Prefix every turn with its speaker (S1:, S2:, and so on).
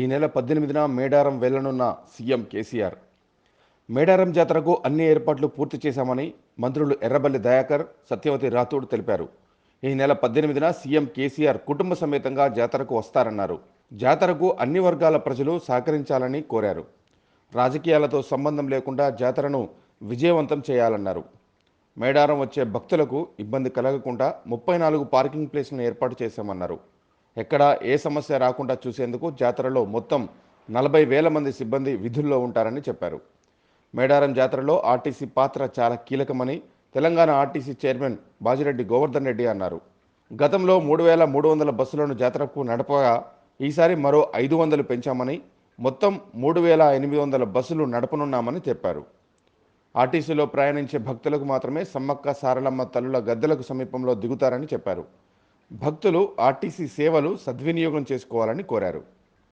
S1: ఈ నెల పద్దెనిమిదిన మేడారం వెళ్ళనున్న సీఎం కేసీఆర్. మేడారం జాతరకు అన్ని ఏర్పాట్లు పూర్తి చేశామని మంత్రులు ఎర్రబల్లి దయాకర్ సత్యవతి రాథోడ్ తెలిపారు. ఈ నెల పద్దెనిమిదిన సీఎం కేసీఆర్ కుటుంబ సమేతంగా జాతరకు వస్తారన్నారు. జాతరకు అన్ని వర్గాల ప్రజలు సహకరించాలని కోరారు. రాజకీయాలతో సంబంధం లేకుండా జాతరను విజయవంతం చేయాలన్నారు. మేడారం వచ్చే భక్తులకు ఇబ్బంది కలగకుండా ముప్పై నాలుగు పార్కింగ్ ప్లేస్లను ఏర్పాటు చేశామన్నారు. ఎక్కడా ఏ సమస్య రాకుండా చూసేందుకు జాతరలో మొత్తం నలభై వేల మంది సిబ్బంది విధుల్లో ఉంటారని చెప్పారు. మేడారం జాతరలో ఆర్టీసీ పాత్ర చాలా కీలకమని తెలంగాణ ఆర్టీసీ చైర్మన్ బాజిరెడ్డి గోవర్ధన్ రెడ్డి అన్నారు. గతంలో మూడు వేల మూడు వందల బస్సులను జాతరకు నడపగా ఈసారి మరో ఐదు వందలు పెంచామని మొత్తం మూడు వేల ఎనిమిది వందల బస్సులు నడపనున్నామని చెప్పారు. ఆర్టీసీలో ప్రయాణించే భక్తులకు మాత్రమే సమ్మక్క సారలమ్మ తల్లుల గద్దెలకు సమీపంలో దిగుతారని చెప్పారు. భక్తులు ఆర్టీసీ సేవలు సద్వినియోగం చేసుకోవాలని కోరారు.